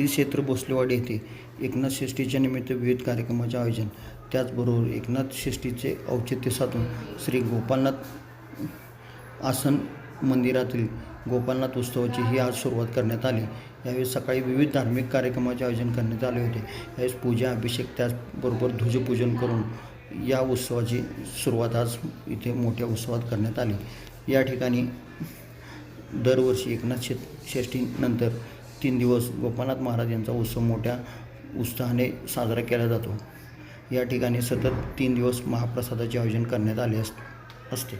श्री क्षेत्र भोसलेवाडी येथे एकनाथ षष्ठीच्या निमित्त विविध कार्यक्रमाचे आयोजन. त्याचबरोबर एकनाथ षष्ठीचे औचित्य साधून श्री गोपालनाथ आसन मंदिरातील गोपालनाथ उत्सवाची ही आज सुरुवात करण्यात आली. यावेळी सकाळी विविध धार्मिक कार्यक्रमाचे आयोजन करण्यात आले होते. यावेळेस पूजा अभिषेक त्याचबरोबर ध्वजपूजन करून या उत्सवाची सुरुवात आज इथे मोठ्या उत्सवात करण्यात आली. या ठिकाणी दरवर्षी एकनाथ षे षष्ठीनंतर तीन दिवस गोपालनाथ महाराज यांचा उत्सव मोठ्या उत्साहाने साजरा केला जातो. या ठिकाणी सतत तीन दिवस महाप्रसादाचे आयोजन करण्यात आले अस असते.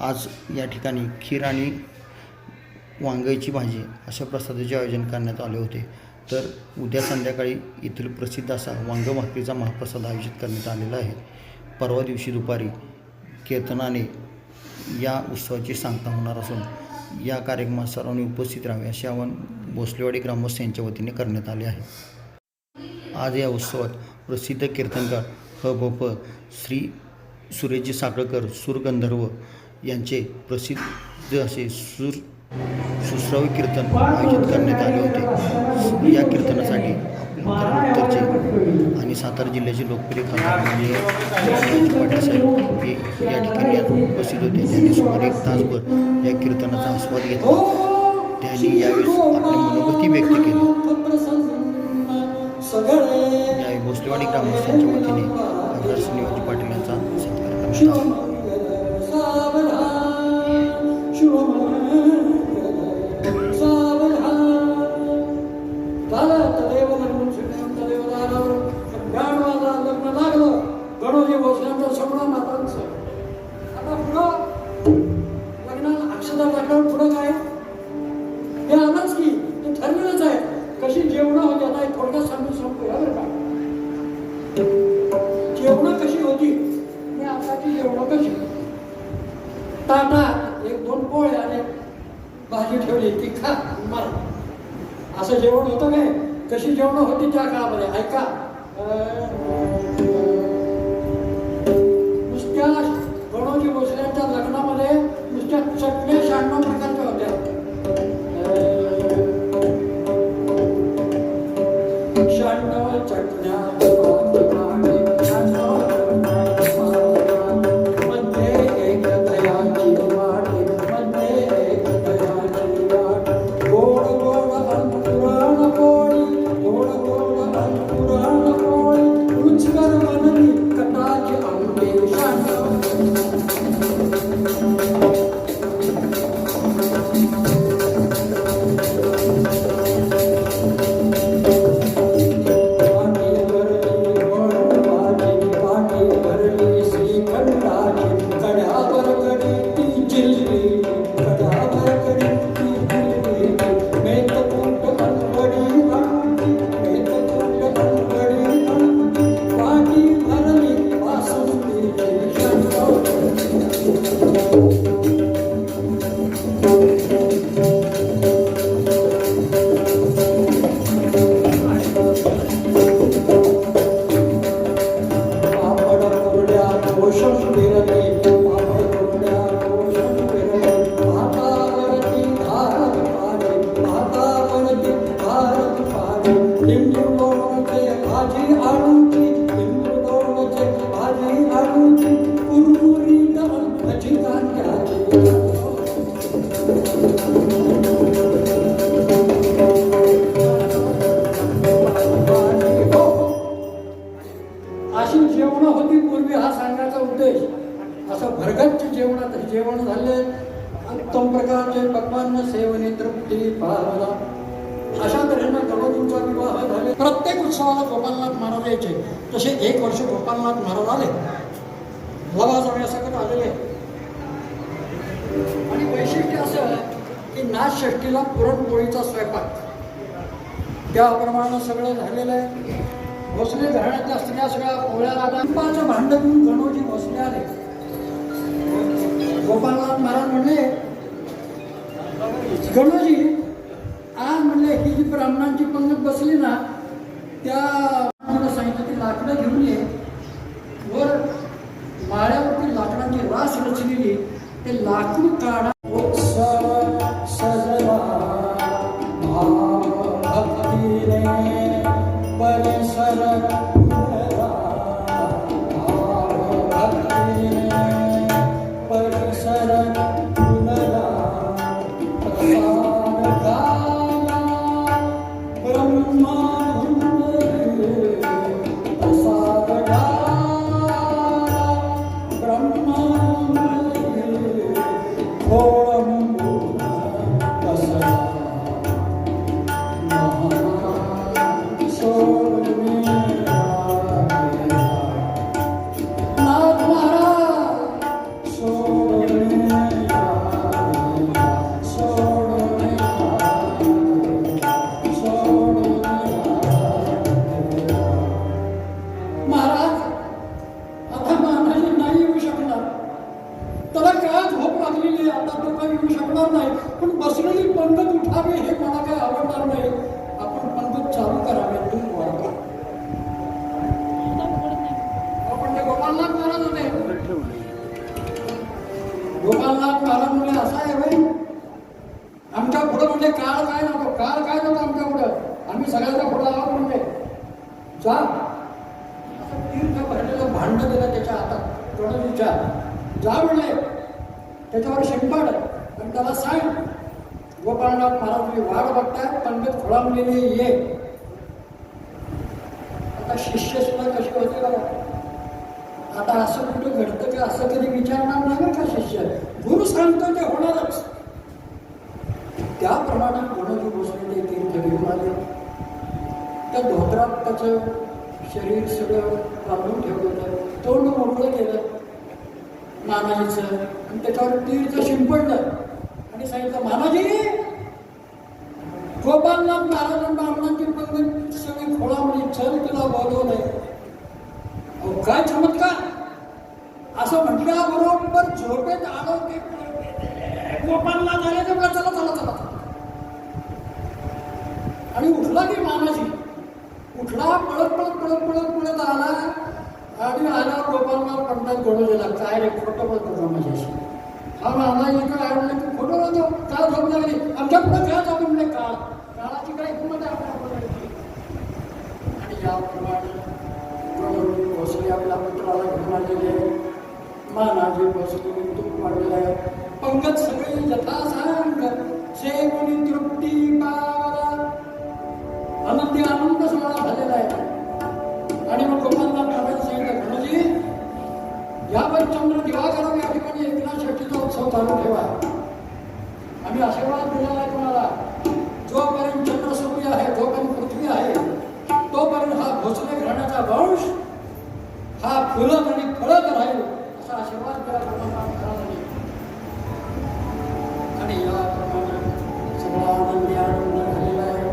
आज या ठिकाणी खीर आणि वांग्याची भाजी अशा प्रसादाचे आयोजन करण्यात आले होते. तर उद्या संध्याकाळी येथील प्रसिद्ध असा वांग भाकरीचा महाप्रसाद आयोजित करण्यात आलेला आहे. परवा दिवशी दुपारी कीर्तनाने या उत्सवाची सांगता होणार असून या कार्यक्रमात सर्वांनी उपस्थित राहावे असे आवाहन भोसलेवाडी ग्रामस्थ यांच्या वतीने करण्यात आले आहे. आज या उत्सवात प्रसिद्ध कीर्तनकार ह भोप श्री सुरेशजी साखळकर सूरगंधर्व यांचे प्रसिद्ध असे सूर सुश्राव्य कीर्तन आयोजित करण्यात आले होते. या कीर्तनासाठी उत्तरचे आणि सातारा जिल्ह्याचे लोकप्रिय खासदार म्हणजे रामराजे हे या ठिकाणी उपस्थित होते. त्यांनी सुमारे एक तासभर या कीर्तनाचा आस्वाद घेतला. त्यांनी यावेळेस आपली मनोगती व्यक्त केली. यावेळी भोसलेवाडी ग्रामस्थांच्या वतीने आमदार श्रीनिवाजी पाटील यांचा सत्कार करण्यात आला. मार. असं जेवण होतं काय? कशी जेवणं होती त्या काळामध्ये? ऐका. नुसत्या गणोजी भोसल्यांच्या लग्नामध्ये नुसत्या चटण्या शहाण्णव प्रकारच्या उत्तम प्रकारचे पक्वान्न सेवने तृप्ती पावला अशा तऱ्हेनं गणोजींचा विवाह झाले. प्रत्येक उत्सवाला गोपालनाथ महाराज यायचे. तसे एक वर्ष गोपालनाथ महाराज आले. लवाजवण्यासकट आलेले आणि वैशिष्ट्य असं की नाथषष्टीला पुरणपोळीचा स्वयंपाक. त्याप्रमाणे सगळं झालेलं आहे. भोसले घराण्यातल्या स्त्रिया सगळ्या पोळ्या लागल्या भांड घेऊन गणोजी भोसले आले. गोपालनाथ महाराज म्हणले गणोजी आज म्हणले ही जी ब्राह्मणांची पंगत बसली ना त्या गोपालनाथ म्हणजे असा आहे भाई आमच्या पुढं म्हणजे काळ काय नव्हतं काळ काय नव्हतं आमच्या पुढं. आम्ही सगळ्यांच्या पुढं आहोत म्हणजे. जा. असं तीर्थ भरलेलं भांड दिलं त्याच्या हातात गणपतीच्या जा म्हणले. त्याच्यावर शिंपड आणि त्याला सांग गोपाळनाथ महाराज तुम्ही वाट बघताय पंडित खोळांबलेले ये. आता शिष्य सुद्धा कशी होते बघा आता असं कुठं घडतं का? असं कधी विचारणार नाही का शिष्य? गुरु सांगतो ते होणारच. त्याप्रमाणे कोणाची बसले ते तीर्थ घेऊन आले त्या धोत्रात त्याचं शरीर सगळं बांधून ठेवलं होतं. तोंड मोकळं केलं. मानाजीचं आणि त्याच्यावर तीर्थ शिंपडलं. आणि सांगितलं मानाजी गोपालनाथ महाराजांना ब्राह्मणांची पण सगळी खोळामध्ये चल तुला बोलवलंय. काय चमत्कार? असं म्हटल्याबरोबर झोपेत आलो ते गोपालनाथ झाले ते चला चला चला. आणि उठला की मानाजी उठला पळत पळत पळत पळत पळत आला. आणि आल्यावर गोपालनाथ पंडित गोडवलेला काय रे खोटं बोलतो माझ्याशी? हा मानाजी काय म्हणले तू खोटं बोलतो? काय झोप लागली. आमच्या पुढे काय जातो म्हणले काळ काळाची काय किंमत आहे आपल्या आणि याप्रमाणे भोसले आपल्या घेऊन आलेले आहे. मानाजी भोसले तूप वाढलेलं आहे. पंगत सगळी जे कोणी तृप्ती पावला आनंदी आनंद सोहळा झालेला आहे. आणि मग गोपालनाथ महाराज सांगितलं गणजी यावर चंद्र दिवाकर या ठिकाणी एकनाथ शेट्टीचा उत्सव चालू ठेवा. आम्ही आशीर्वाद दिलेला आहे तुम्हाला. जोपर्यंत चंद्र सूर्य आहे जोपर्यंत पृथ्वी आहे तोपर्यंत हा भोसले घराण्याचा वंश फुलत आणि फळत राहील. असा आशीर्वाद दिला परमात्मा महाराजांनी म्हणजे. आणि याप्रमाणे सगळा आनंदी आनंद झालेला आहे.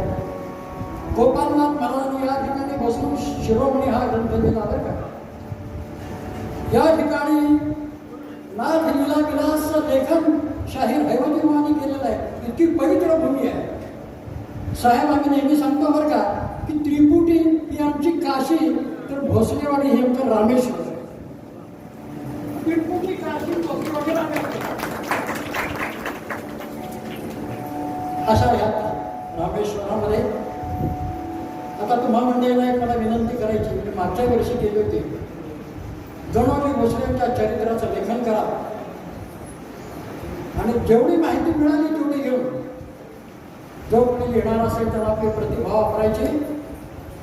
गोपालनाथ महाराज या ठिकाणी बसून शिरोमणी हा ग्रंथ दिला बरं का? या ठिकाणी नाथ लीला विलास लेखन शाहीर हैवतीवानी केलेलं आहे. इतकी पवित्र भूमी आहे. साहेब आम्ही नेहमी सांगतो बरं का की त्रिपुटी ही आमची काशी भोसलेवाडी हे आमचं रामेश्वर अशा ह्या रामेश्वरामध्ये. आता तुम्हा मंडळीला एक मला विनंती करायची मी मागच्या वर्षी गेले होते. गणोजी भोसलेंच्या चरित्राचं लेखन करा. आणि जेवढी माहिती मिळाली तेवढी घेऊन. जो कोणी लिहिणार असेल त्याला आपली प्रतिभा वापरायची.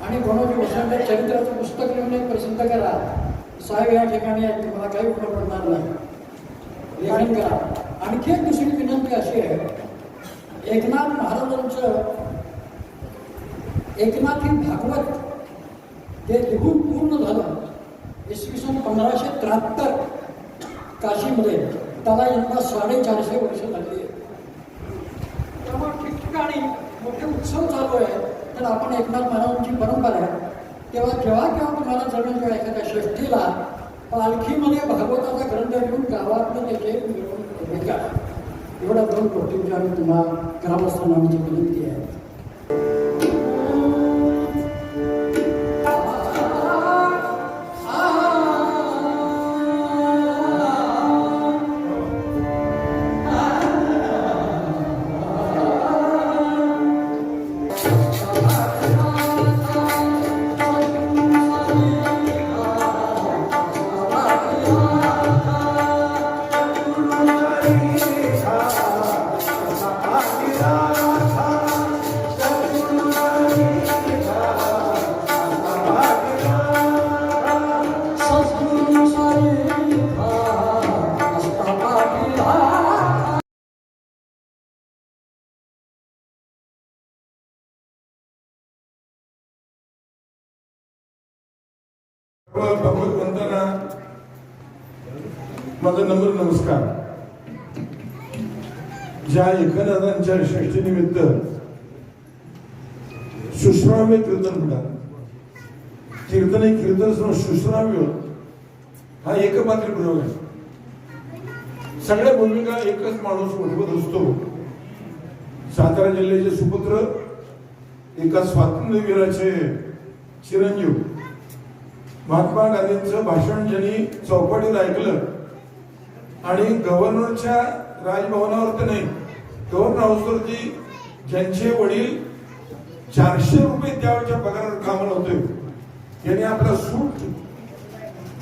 आणि गणोजी वसंत चरित्राचं पुस्तक लिहून एक प्रसिद्ध करा. साहेब या ठिकाणी आहेत तुम्हाला काही फरक पडणार नाही. लेखन करा. आणखी एक दुसरी विनंती अशी आहे. एकनाथ महाराजांचं एकनाथी भागवत हे लिहून पूर्ण झालं. इसवी सन पंधराशे त्र्याहत्तर काशीमध्ये. त्याला यंदा साडेचारशे वर्ष लागली आहे त्यामुळे ठिकठिकाणी मोठे उत्सव चालू आहे तर आपण एकनाथ महाराजांची परंपरा आहे. तेव्हा जेव्हा केव्हा तुम्हाला जमेल तेव्हा एखाद्या षष्ठीला पालखीमध्ये भागवताचा ग्रंथ घेऊन गावातनं त्याचे मिरवणूक भेटा एवढ्या दोन गोष्टींची आम्ही तुम्हाला ग्रामस्थांना आमची विनंती आहे. you Bye. भगवंतांना माझा नम्र नमस्कार. ज्या एकनाथांच्या षष्टी निमित्त सुश्राव्य कीर्तन म्हणतात कीर्तन हे कीर्तन समोर सुश्राव्य हा एकमात्र प्रयोग आहे. सगळ्या भूमिका एकच माणूस उठवत असतो. सातारा जिल्ह्याचे सुपुत्र एका स्वातंत्र्यवीराचे चिरंजीव. महात्मा गांधींचं भाषण ज्यांनी चौपाटीवर ऐकलं आणि गव्हर्नरच्या राजभवनावर तर नाही गव्हर्नर हाऊसवरती ज्यांचे वडील चारशे रुपये त्यावेळच्या पगारावर कामाला होते यांनी आपला सूट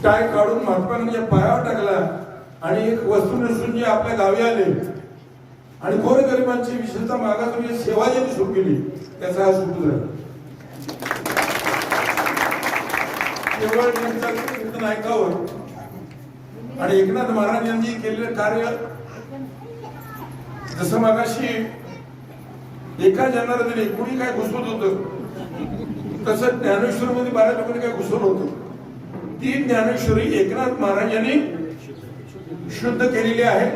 टाय काढून महात्मा गांधीच्या पायावर टाकला आणि एक वस्तू नसून जे आपल्या गावी आले आणि गोरगरिबांची विशेषतः मागासवर्गीय सेवा ज्यांनी सुरू केली त्याचा हा सूट झाला. केवळ त्यांचं कीर्तन ऐकावं आणि एकनाथ महाराज यांनी केलेलं कार्य जसं मागाशी एका जनार्दने कुणी काय घुसवत होत तसं ज्ञानेश्वर मध्ये बारा लोकांनी काय घुसवलं होतं. ती ज्ञानेश्वरी एकनाथ महाराज यांनी शुद्ध केलेली आहे.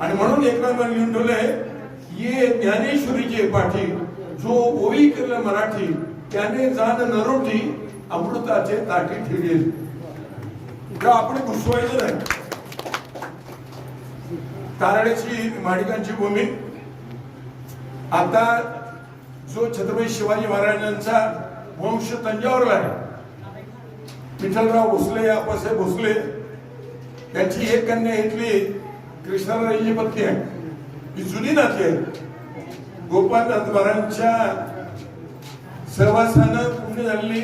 आणि म्हणून एकनाथ महाराज लिहून ठेवले आहे ये ज्ञानेश्वरीचे पाठी जो ओवी केलं मराठी त्याने जाण नरोटी अमृताचे ताटी ठेवेल. तेव्हा आपण घुसवायचं नाही. तारड्याची माणिकांची भूमी. आता जो छत्रपती शिवाजी महाराजांचा वंश तंजावरला आहे विठ्ठलराव भोसले आप्पासाहेब भोसले त्यांची एक कन्या इथली कृष्णरायची पत्नी आहे. ही जुनी नाती आहे गोपालनाथ महाराजांच्या सहवासानं पुण्य झालेली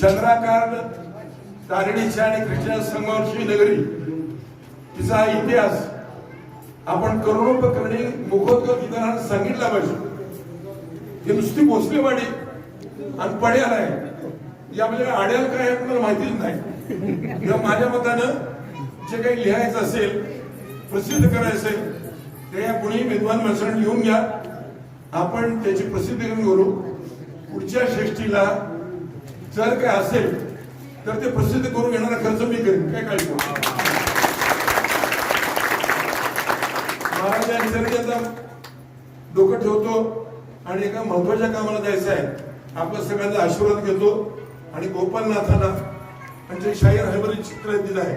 चंद्राकार तारिणीची आणि कृष्णा संगमावरची नगरी तिचा हा इतिहास आपण करोडोपकरणी मुखोद्गत इतरांना सांगितला पाहिजे. ती नुसती भोसलेवाडी आणि पड्याला आहे. यामध्ये आड्याल काय आपल्याला माहितीच नाही. किंवा माझ्या मतानं जे काही लिहायचं असेल प्रसिद्ध करायचं असेल ते या कुणी विद्वान माणसांनी लिहून घ्या. आपण त्याची प्रसिद्धी करू पुढच्या षष्टीला जर काय असेल तर ते प्रसिद्ध करून घेणारा खर्च मी करेन. काय काळजी करू या निसर्गाचा डोकं ठेवतो आणि एका महत्त्वाच्या कामाला जायचं आहे. आपण सगळ्यांचा आशीर्वाद घेतो आणि गोपालनाथांना म्हणजे शाहीर हैबरी चित्र दिलं आहे.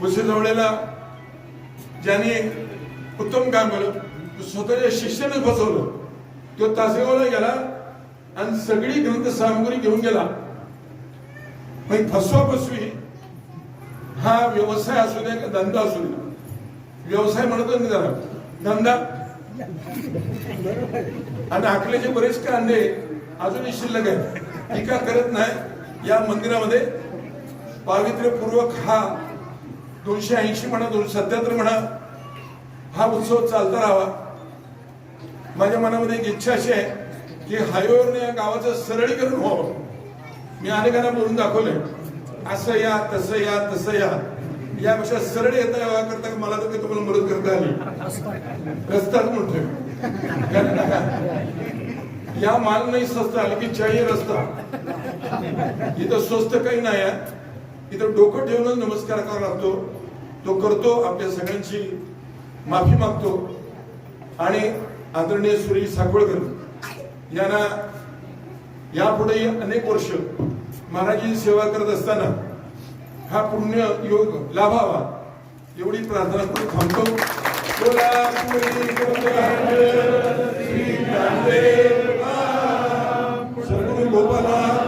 कुशी जवळेला ज्याने उत्तम काम केलं स्वतःच्या शिष्याने बसवलं. तो तासेगावला गेला आणि सगळी ग्रंथ सामग्री घेऊन गेला. फसवा फसवी. हा व्यवसाय असू द्या का धंदा असू द्या व्यवसाय म्हणतो नाही जरा. धंदा. आणि आकल्याचे बरेच कांदे अजूनही शिल्लक आहे टीका करत नाही. या मंदिरामध्ये पावित्र्यपूर्वक हा दोनशे ऐंशी म्हणा दोनशे सत्याहत्तर म्हणा हा उत्सव चालता राहावा. माझ्या मनामध्ये एक इच्छा अशी आहे. की हायवेवरून या गावाचं सरळीकरण व्हावं. मी अनेकांना बोलून दाखवलंय. असं या तसं या तसं या. यापेक्षा सरळ येता यावा करता मला तर तुम्हाला मदत करता आली रस्ताच म्हणतोय का? या माल नाही स्वस्त आलं की चाहिए रस्ता. इथं स्वस्त काही नाही आहे. इथं डोकं ठेवून नमस्कार करावा लागतो. तो करतो आपल्या सगळ्यांची माफी मागतो. आणि आदरणीय सुरेश साखवळकर यांना यापुढे अनेक वर्ष महाराजांची सेवा करत असताना हा पुण्य योग लाभावा एवढी प्रार्थना करून थांबतो. गोपाला